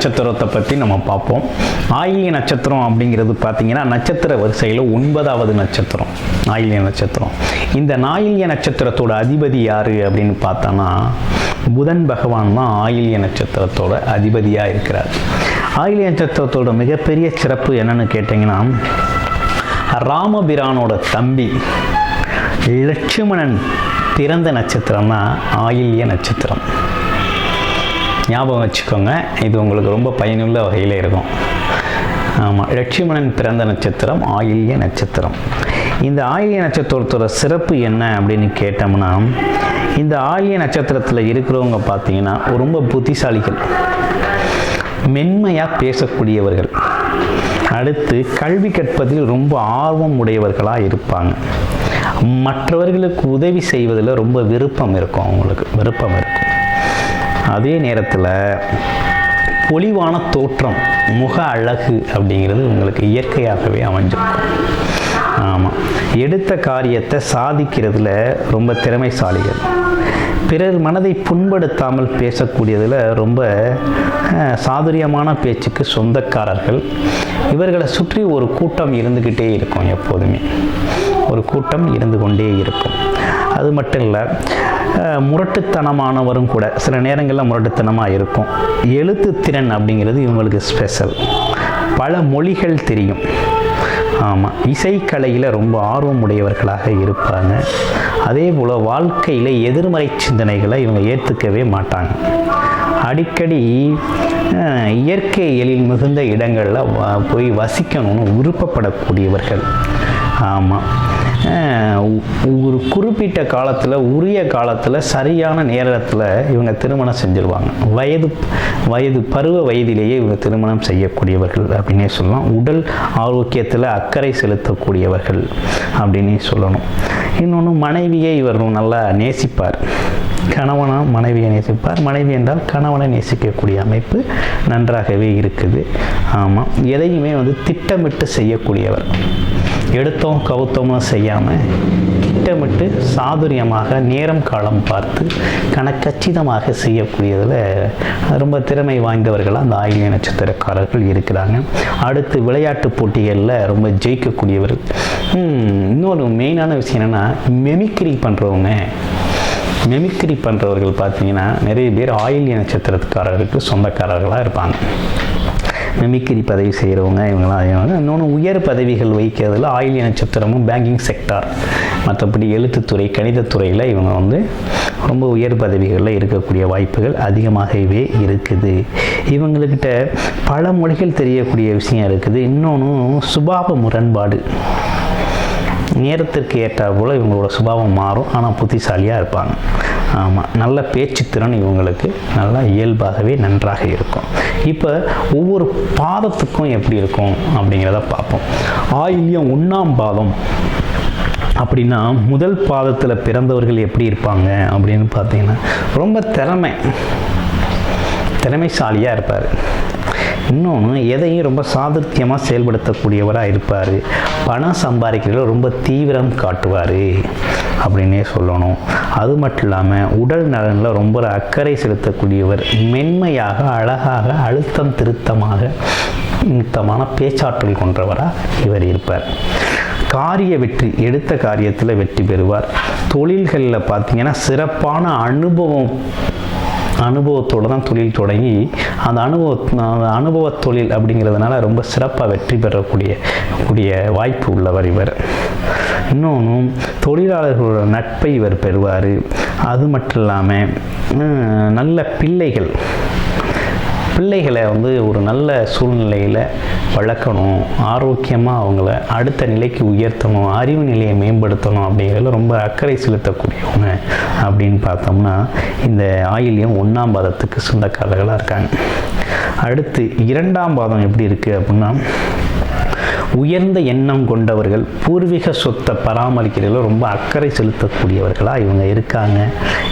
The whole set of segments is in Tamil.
நட்சத்திரத்தை பற்றி நம்ம பார்ப்போம். ஆயில்ய நட்சத்திரம் அப்படிங்கிறது பார்த்தீங்கன்னா நட்சத்திர வரிசையில் ஒன்பதாவது நட்சத்திரம். ஆயில்ய நட்சத்திரம். இந்த நாயில்ய நட்சத்திரத்தோட அதிபதி யார் அப்படின்னு பார்த்தோன்னா புதன் பகவான் தான் ஆயில்ய நட்சத்திரத்தோட அதிபதியாக இருக்கிறார். ஆயில்ய நட்சத்திரத்தோட மிகப்பெரிய சிறப்பு என்னன்னு கேட்டிங்கன்னா ராமபிரானோட தம்பி லட்சுமணன் பிறந்த நட்சத்திரம் தான் ஆயில்ய நட்சத்திரம். ஞாபகம் வச்சுக்கோங்க இது உங்களுக்கு ரொம்ப பயனுள்ள வகையில் இருக்கும். ஆமாம் லட்சுமணன் பிறந்த நட்சத்திரம் ஆயில்ய நட்சத்திரம். இந்த ஆயில்ய நட்சத்திரத்தோட சிறப்பு என்ன அப்படின்னு கேட்டோம்னா இந்த ஆயில்ய நட்சத்திரத்தில் இருக்கிறவங்க பார்த்தீங்கன்னா ரொம்ப புத்திசாலிகள். மென்மையாக பேசக்கூடியவர்கள். அடுத்து கல்வி கற்பதில் ரொம்ப ஆர்வம் உடையவர்களாக இருப்பாங்க. மற்றவர்களுக்கு உதவி செய்வதில் ரொம்ப விருப்பம் இருக்கும் அவங்களுக்கு விருப்பம் இருக்கும். அதே நேரத்தில் பொலிவான தோற்றம் முக அழகு அப்படிங்கிறது உங்களுக்கு இயற்கையாகவே அமைஞ்சிருக்கும். ஆமாம் எடுத்த காரியத்தை சாதிக்கிறதுல ரொம்ப திறமைசாலிகள். பிறர் மனதை புண்படுத்தாமல் பேசக்கூடியதில் ரொம்ப சாதுரியமான பேச்சுக்கு சொந்தக்காரர்கள். இவர்களை சுற்றி ஒரு கூட்டம் இருந்துக்கிட்டே இருக்கும் எப்போதுமே. ஒரு கூட்டம் இருந்து கொண்டே இருக்கும். அது மட்டும் இல்லை முரட்டுத்தனமானவரும் கூட சில நேரங்களில் முரட்டுத்தனமாக இருக்கும். எழுத்துத்திறன் அப்படிங்கிறது இவங்களுக்கு ஸ்பெஷல் பல மொழிகள் தெரியும். ஆமாம் இசைக்கலையில் ரொம்ப ஆர்வம் உடையவர்களாக இருப்பாங்க. அதே போல் வாழ்க்கையில் எதிர்மறை சிந்தனைகளை இவங்க ஏற்றுக்கவே மாட்டாங்க. அடிக்கடி இயற்கை எழில் மிகுந்த இடங்களில் வ- போய் வசிக்கணும்னு விருப்பப்படக்கூடியவர்கள். ஆமாம் ஒரு குறிப்பிட்ட காலத்தில் உரிய காலத்தில் சரியான நேரத்தில் இவங்க திருமணம் செஞ்சுருவாங்க. வயது வயது பருவ வயதிலேயே இவங்க திருமணம் செய்யக்கூடியவர்கள் அப்படின்னே சொல்லலாம். உடல் ஆரோக்கியத்தில் அக்கறை செலுத்தக்கூடியவர்கள் அப்படின்னே சொல்லணும். இன்னொன்று மனைவியை இவர் நல்லா நேசிப்பார். கணவன் மனைவியை நேசிப்பார். மனைவி என்றால் கணவனை நேசிக்கக்கூடிய அமைப்பு நன்றாகவே இருக்குது. ஆமாம் எதையுமே வந்து திட்டமிட்டு செய்யக்கூடியவர். எடுத்தோம் கவுத்தோமோ செய்யாமல் திட்டமிட்டு சாதுரியமாக நேரம் காலம் பார்த்து கணக்கச்சிதமாக செய்யக்கூடியதில் ரொம்ப திறமை வாய்ந்தவர்களாக அந்த ஆயிலிய நட்சத்திரக்காரர்கள் இருக்கிறாங்க. அடுத்து விளையாட்டு போட்டிகளில் ரொம்ப ஜெயிக்கக்கூடியவர். இன்னொரு மெயினான விஷயம் என்னென்னா மெமிக்ரி பண்ணுறவங்க மெமிக்ரி பண்ணுறவர்கள் பார்த்தீங்கன்னா நிறைய பேர் ஆயில் நட்சத்திரத்துக்காரர்களுக்கு சொந்தக்காரர்களாக இருப்பாங்க. மெமிக்ரி பதவி செய்கிறவங்க இவங்களாம் இவங்க இன்னொன்று உயர் பதவிகள் வகிக்கிறதுல ஆயில் நட்சத்திரமும் பேங்கிங் செக்டார் மற்றபடி எழுத்துத்துறை கணிதத்துறையில் இவங்க வந்து ரொம்ப உயர் பதவிகளில் இருக்கக்கூடிய வாய்ப்புகள் அதிகமாகவே இருக்குது. இவங்கக்கிட்ட பல மொழிகள் தெரியக்கூடிய விஷயம் இருக்குது. இன்னொன்று சுபாவ முரண்பாடு. நேரத்திற்கு ஏற்றாற் போல் இவங்களோட சுபாவம் மாறும். ஆனால் புத்திசாலியாக இருப்பாங்க. ஆமாம் நல்ல பேச்சுத்திறன் இவங்களுக்கு நல்லா இயல்பாகவே நன்றாக இருக்கும். இப்போ ஒவ்வொரு பாதத்துக்கும் எப்படி இருக்கும் அப்படிங்கிறத பார்ப்போம். ஆயில்யம் ஒன்றாம் பாதம். அப்படின்னா முதல் பாதத்தில் பிறந்தவர்கள் எப்படி இருப்பாங்க அப்படின்னு பார்த்தீங்கன்னா ரொம்ப திறமை திறமைசாலியாக இருப்பார். இன்னொன்று எதையும் ரொம்ப சாதுர்த்தியமாக செயல்படுத்தக்கூடியவராக இருப்பார். பணம் சம்பாதிக்கிறதுல ரொம்ப தீவிரம் காட்டுவார் அப்படின்னே சொல்லணும். அது மட்டும் இல்லாமல் உடல் நலனில் ரொம்ப அக்கறை செலுத்தக்கூடியவர் மென்மையாக அழகாக அழுத்தம் திருத்தமாக நித்தமான பேச்சாற்றல் கொண்டவராக இவர் இருப்பார். காரிய வெற்றி எடுத்த காரியத்தில் வெற்றி பெறுவார். தொழில்களில் பார்த்தீங்கன்னா சிறப்பான அனுபவம் அனுபவத்தோடு தான் தொழில் தொடங்கி அந்த அனுபவ அந்த அனுபவ தொழில் அப்படிங்கிறதுனால ரொம்ப சிறப்பாக வெற்றி பெறக்கூடிய கூடிய வாய்ப்பு உள்ளவர் இவர். இன்னொன்று தொழிலாளர்களோட நட்பை இவர் பெறுவார். அது மட்டும் இல்லாமல் நல்ல பிள்ளைகள். பிள்ளைகளை வந்து ஒரு நல்ல சூழ்நிலையில் வளர்க்கணும் ஆரோக்கியமாக அவங்கள அடுத்த நிலைக்கு உயர்த்தணும் அறிவு நிலையை மேம்படுத்தணும் அப்படிங்கிறதுல ரொம்ப அக்கறை செலுத்தக்கூடியவங்க அப்படின்னு பார்த்தோம்னா இந்த ஆயில்யம் ஒன்றாம் பாதத்துக்கு சொந்தக்காரர்களாக இருக்காங்க. அடுத்து இரண்டாம் பாதம் எப்படி இருக்குது அப்படின்னா உயர்ந்த எண்ணம் கொண்டவர்கள் பூர்வீக சொத்தை பராமரிக்கிறதில் ரொம்ப அக்கறை செலுத்தக்கூடியவர்களாக இவங்க இருக்காங்க.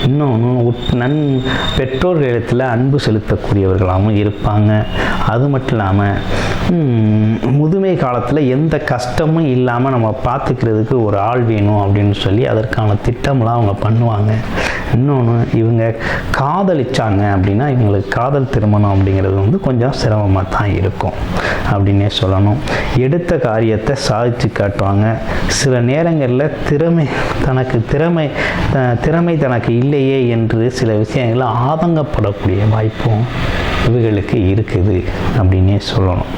இன்னொன்று உட்- நன் பெற்றோர்களிடத்தில் அன்பு செலுத்தக்கூடியவர்களாகவும் இருப்பாங்க. அது மட்டும் இல்லாமல் முதுமை காலத்தில் எந்த கஷ்டமும் இல்லாமல் நம்ம பார்த்துக்கிறதுக்கு ஒரு ஆள் வேணும் அப்படின்னு சொல்லி அதற்கான திட்டம்லாம் அவங்க பண்ணுவாங்க. இன்னொன்று இவங்க காதலிச்சாங்க அப்படின்னா இவங்களுக்கு காதல் திருமணம் அப்படிங்கிறது வந்து கொஞ்சம் சிரமமாக தான் இருக்கும். அப்படின்னே சொல்லணும். எடுத்த காரியத்தை சாதித்து காட்டுவாங்க. சில நேரங்களில் திறமை தனக்கு திறமை திறமை தனக்கு இல்லையே என்று சில விஷயங்களில் ஆதங்கப்படக்கூடிய வாய்ப்பும் இவர்களுக்கு இருக்குது அப்படின்னே சொல்லணும்.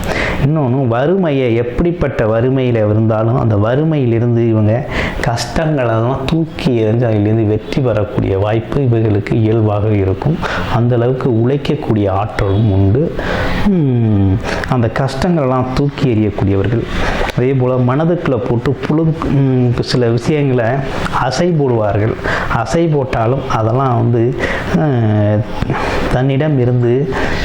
இன்னொன்று வறுமையை எப்படிப்பட்ட வறுமையில் இருந்தாலும் அந்த வறுமையிலிருந்து இவங்க கஷ்டங்களெல்லாம் தூக்கி எறிஞ்சு அதிலிருந்து வெற்றி பெறக்கூடிய வாய்ப்பு இவர்களுக்கு இயல்பாக இருக்கும். அந்தளவுக்கு உழைக்கக்கூடிய ஆற்றலும் உண்டு. அந்த கஷ்டங்களெல்லாம் தூக்கி எறியக்கூடியவர்கள். அதே போல் மனதுக்குள்ளே போட்டு புழு சில விஷயங்களை அசை போடுவார்கள். அசை போட்டாலும் அதெல்லாம் வந்து தன்னிடம் இருந்து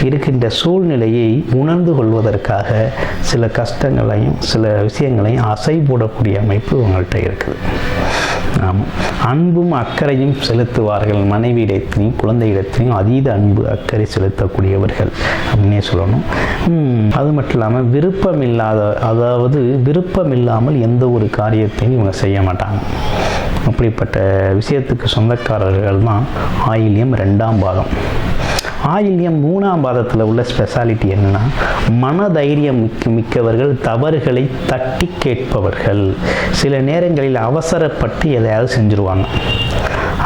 இருக்கின்ற சூழ்நிலையை உணர்ந்து கொள்வதற்காக சில கஷ்டங்களையும் சில விஷயங்களையும் அசை போடக்கூடிய அமைப்பு உங்கள்கிட்ட இருக்குது. ஆமாம் அன்பும் அக்கறையும் செலுத்துவார்கள். மனைவியிடத்திலையும் குழந்தையிடத்திலையும் அதீத அன்பு அக்கறை செலுத்தக்கூடியவர்கள் அப்படின்னே சொல்லணும். உம், அது மட்டும் இல்லாமல் விருப்பம் இல்லாத அதாவது விருப்பம் இல்லாமல் எந்த ஒரு காரியத்தையும் இவங்க செய்ய மாட்டாங்க. அப்படிப்பட்ட விஷயத்துக்கு சொந்தக்காரர்கள் தான் ஆயில்யம் ரெண்டாம் பாகம். ஆயில்யம் மூணாம் பாதத்தில் உள்ள ஸ்பெஷாலிட்டி என்னன்னா மனதைரியம் மிக்க மிக்கவர்கள் தவறுகளை தட்டி கேட்பவர்கள். சில நேரங்களில் அவசரப்பட்டு எதையாவது செஞ்சுருவாங்க.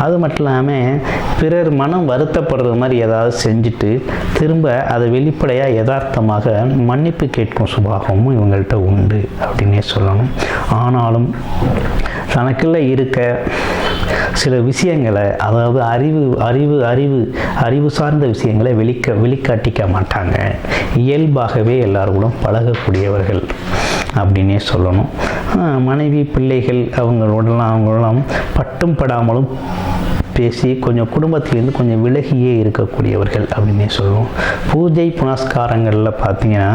அது மட்டும் இல்லாமல் பிறர் மனம் வருத்தப்படுறது மாதிரி ஏதாவது செஞ்சுட்டு திரும்ப அதை வெளிப்படையாக யதார்த்தமாக மன்னிப்பு கேட்கும் சுபாவமும் இவங்கள்ட்ட உண்டு அப்படின்னே சொல்லணும். ஆனாலும் தனக்குள்ள இருக்க சில விஷயங்களை அதாவது அறிவு அறிவு அறிவு அறிவு சார்ந்த விஷயங்களை வெளிக்க வெளிக்காட்டிக்க மாட்டாங்க. இயல்பாகவே எல்லாரோடும் பழகக்கூடியவர்கள். அப்படின்னே சொல்லணும். மனைவி பிள்ளைகள் அவங்களோடலாம் அவங்களெல்லாம் பட்டும் படாமலும் பேசி கொஞ்சம் குடும்பத்திலேருந்து கொஞ்சம் விலகியே இருக்கக்கூடியவர்கள் அப்படின்னே சொல்லுவோம் பூஜை புனஸ்காரங்களில் பார்த்தீங்கன்னா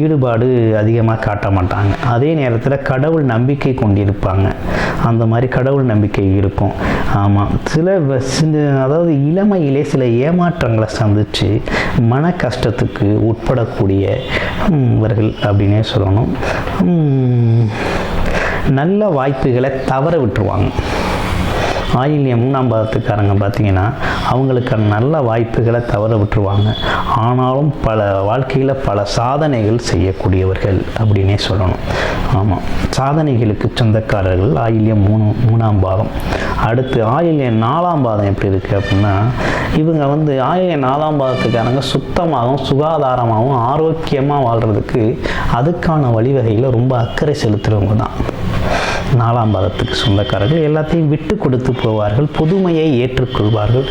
ஈடுபாடு அதிகமாக காட்ட மாட்டாங்க. அதே நேரத்தில் கடவுள் நம்பிக்கை கொண்டிருப்பாங்க. அந்த மாதிரி கடவுள் நம்பிக்கை இருக்கும். ஆமாம் சில அதாவது இளமையிலே சில ஏமாற்றங்களை சந்தித்து மன கஷ்டத்துக்கு உட்படக்கூடிய இவர்கள் அப்படின்னே சொல்லணும். நல்ல வாய்ப்புகளை தவற விட்டுருவாங்க. ஆயில்யம் மூணாம் பாதத்துக்காரங்க பார்த்தீங்கன்னா அவங்களுக்கான நல்ல வாய்ப்புகளை தவற விட்டுருவாங்க. ஆனாலும் பல வாழ்க்கையில் பல சாதனைகள் செய்யக்கூடியவர்கள் அப்படின்னே சொல்லணும். ஆமாம் சாதனைகளுக்கு சொந்தக்காரர்கள் ஆயில்யம் மூணு மூணாம் பாதம் அடுத்து ஆயில்யம் நாலாம் பாதம் எப்படி இருக்குது அப்படின்னா இவங்க வந்து ஆயில்யம் நாலாம் பாதத்துக்காரங்க சுத்தமாகவும் சுகாதாரமாகவும் ஆரோக்கியமாக வாழ்கிறதுக்கு அதுக்கான வழிவகையில் ரொம்ப அக்கறை செலுத்துகிறவங்க தான் நாலாம் பாதத்துக்கு சொந்தக்காரர்கள் எல்லாத்தையும் விட்டு கொடுத்து போவார்கள் புதுமையை ஏற்றுக்கொள்வார்கள்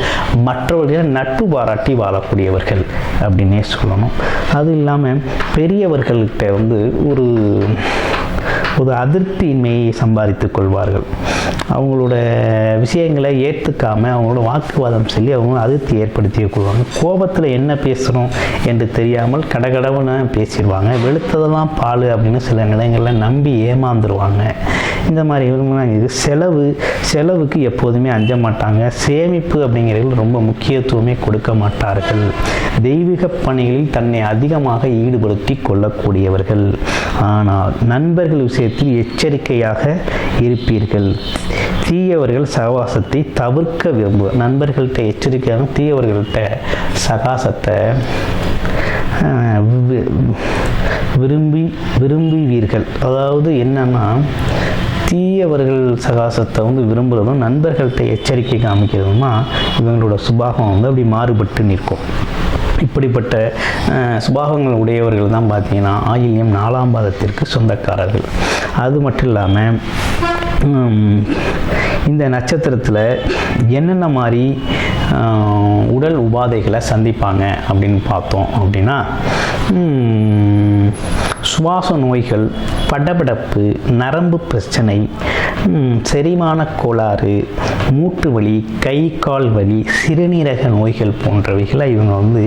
மற்றவர்களை நட்பு பாராட்டி வாழக்கூடியவர்கள் அப்படின்னே சொல்லணும். அது இல்லாமல் பெரியவர்கள்கிட்ட வந்து ஒரு ஒரு அதிருப்தியின்மையை சம்பாதித்துக் கொள்வார்கள். அவங்களோட விஷயங்களை ஏற்றுக்காம அவங்களோட வாக்குவாதம் சொல்லி அவங்க அதிருப்தி ஏற்படுத்தி கொள்வாங்க. கோபத்தில் என்ன பேசுகிறோம் என்று தெரியாமல் கடகடவுன்னு பேசிடுவாங்க. வெளுத்ததெல்லாம் பால் அப்படின்னு சில நிலைகளில் நம்பி ஏமாந்துருவாங்க. இந்த மாதிரி இவங்கெல்லாம் இது செலவு செலவுக்கு எப்போதுமே அஞ்ச மாட்டாங்க. சேமிப்பு அப்படிங்கிறதுல ரொம்ப முக்கியத்துவமே கொடுக்க மாட்டார்கள். தெய்வீக பணிகளில் தன்னை அதிகமாக ஈடுபடுத்தி கொள்ளக்கூடியவர்கள். ஆனால் நண்பர்கள் விஷயத்தில் எச்சரிக்கையாக இருப்பீர்கள். தீயவர்கள் சகவாசத்தை தவிர்க்க விரும்புவர் நண்பர்கள்ட்ட எச்சரிக்கையாக தீயவர்கள்ட்ட சகாசத்தை ஆஹ், விரும்பி விரும்புவீர்கள். அதாவது என்னன்னா தீயவர்கள் சகாசத்தை வந்து விரும்புகிறதும் நண்பர்கள்ட்ட எச்சரிக்கை காமிக்கிறதுமா இவங்களோட சுபாகம் வந்து அப்படி மாறுபட்டு நிற்கும். இப்படிப்பட்ட அஹ், சுபாகங்கள் உடையவர்கள் தான் பார்த்தீங்கன்னா ஆயில்யம் நாலாம் பாதத்திற்கு சொந்தக்காரர்கள். அது மட்டும் இல்லாமல் இந்த நட்சத்திரத்தில் என்னென்ன மாதிரி உடல் உபாதைகளை சந்திப்பாங்க அப்படின்னு பார்த்தோம் அப்படின்னா சுவாச நோய்கள் படபடப்பு நரம்பு பிரச்சனை செரிமான கோளாறு மூட்டு வலி கை கால் வலி சிறுநீரக நோய்கள் போன்றவைகளை இவங்க வந்து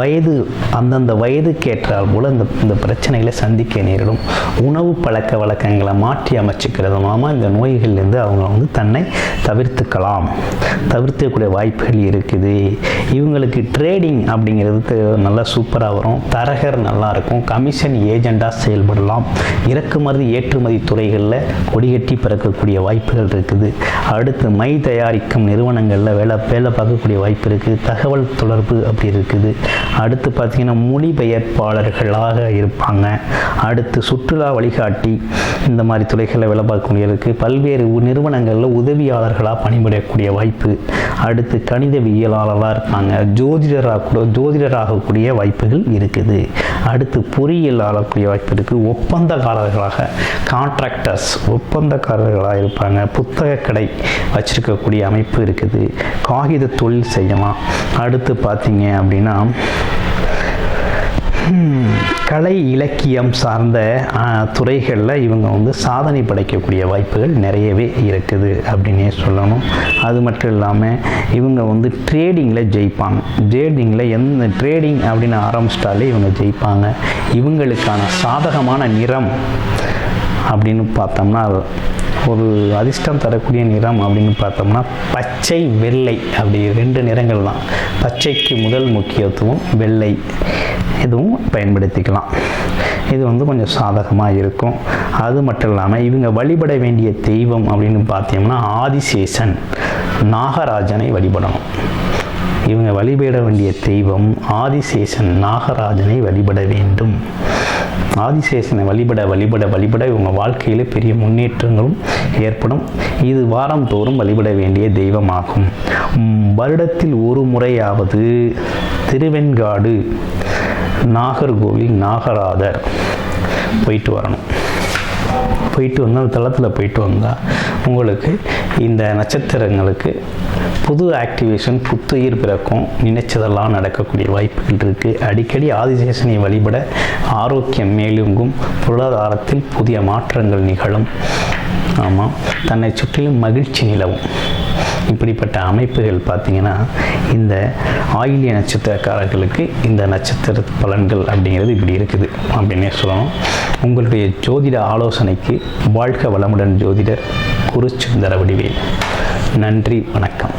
வயது அந்தந்த வயதுக்கேற்றால் போல் இந்த இந்த பிரச்சனைகளை சந்திக்க நேரிடும். உணவு பழக்க வழக்கங்களை மாற்றி அமைச்சுக்கிறது மூலமாக இந்த நோய்கள்லேருந்து அவங்க வந்து தன்னை தவிர்த்துக்கலாம். தவிர்த்துக்கூடிய வாய்ப்புகள் இருக்குது. இவங்களுக்கு ட்ரேடிங் அப்படிங்கிறது நல்லா சூப்பராக வரும். தரகர் நல்லாயிருக்கும் கமிஷன் ஏஜென்ட் ஏஜெண்டாக செயல்படலாம். இறக்குமதி ஏற்றுமதி துறைகளில் கொடிகட்டி பிறக்கக்கூடிய வாய்ப்புகள் இருக்குது. அடுத்து மை தயாரிக்கும் நிறுவனங்களில் வேலை வேலை பார்க்கக்கூடிய வாய்ப்பு இருக்குது. தகவல் தொடர்பு அப்படி இருக்குது. அடுத்து பார்த்திங்கன்னா மொழிபெயர்ப்பாளர்களாக இருப்பாங்க. அடுத்து சுற்றுலா வழிகாட்டி இந்த மாதிரி துறைகளில் வேலை பார்க்கக்கூடிய இருக்குது பல்வேறு நிறுவனங்களில் உதவியாளர்களாக பணிபுரியக்கூடிய வாய்ப்பு. அடுத்து கணிதவியலாளராக இருப்பாங்க. ஜோதிடராக கூட ஜோதிடராகக்கூடிய வாய்ப்புகள் இருக்குது. அடுத்து பொறியியலாளர் ஆளக்கூடிய வாய்ப்பு இருக்குது ஒப்பந்தக்காரர்களாக கான்ட்ராக்டர்ஸ் ஒப்பந்தக்காரர்களாக இருப்பாங்க. புத்தக கடை வச்சிருக்கக்கூடிய அமைப்பு இருக்குது. காகித தொழில் செய்யலாம். அடுத்து பார்த்தீங்க அப்படின்னா கலை இலக்கியம் சார்ந்த துறைகளில் இவங்க வந்து சாதனை படைக்கக்கூடிய வாய்ப்புகள் நிறையவே இருக்குது அப்படின்னே சொல்லணும். அது மட்டும் இல்லாமல் இவங்க வந்து ட்ரேடிங்கில் ஜெயிப்பாங்க. ட்ரேடிங்கில் எந்த ட்ரேடிங் அப்படின்னு ஆரம்பிச்சிட்டாலே இவங்க ஜெயிப்பாங்க. இவங்களுக்கான சாதகமான நிறம் அப்படின்னு பார்த்தோம்னா ஒரு அதிர்ஷ்டம் தரக்கூடிய நிறம் அப்படின்னு பார்த்தோம்னா பச்சை வெள்ளை. அப்படி ரெண்டு நிறங்கள் தான். பச்சைக்கு முதல் முக்கியத்துவம் வெள்ளை. இதுவும் பயன்படுத்திக்கலாம். இது வந்து கொஞ்சம் சாதகமாக இருக்கும். அது மட்டும் இல்லாமல் இவங்க வழிபட வேண்டிய தெய்வம் அப்படின்னு பார்த்தோம்னா ஆதிசேஷன் நாகராஜனை வழிபடணும். இவங்க வழிபட வேண்டிய தெய்வம் ஆதிசேஷன் நாகராஜனை வழிபட வேண்டும். ஆதிசேஷனை வழிபட வழிபட வழிபட இவங்க வாழ்க்கையில் பெரிய முன்னேற்றங்களும் ஏற்படும். இது வாரந்தோறும் வழிபட வேண்டிய தெய்வமாகும். உம், வருடத்தில் ஒரு முறையாவது திருவெண்காடு நாகர்கோவில் நாகராதர் போயிட்டு வரணும். போயிட்டு வந்தால் தளத்தில் போயிட்டு வந்தால் உங்களுக்கு இந்த நட்சத்திரங்களுக்கு புது ஆக்டிவேஷன் புத்துயிர் பிறக்கும் நினைச்சதெல்லாம் நடக்கக்கூடிய வாய்ப்புகள் இருக்குது அடிக்கடி ஆதிசேஷனை வழிபட ஆரோக்கியம் மேலுங்கும் பொருளாதாரத்தில் புதிய மாற்றங்கள் நிகழும். ஆமாம் தன்னை சுற்றிலும் மகிழ்ச்சி நிலவும். இப்படிப்பட்ட அமைப்புகள் பார்த்தீங்கன்னா இந்த ஆயிலிய நட்சத்திரக்காரர்களுக்கு இந்த நட்சத்திர பலன்கள் அப்படிங்கிறது இப்படி இருக்குது. அப்படின்னே சொல்லணும். உங்களுடைய ஜோதிட ஆலோசனைக்கு வாழ்க்க வளமுடன் ஜோதிடர் குருச்சுந்தர வடிவேல். நன்றி வணக்கம்.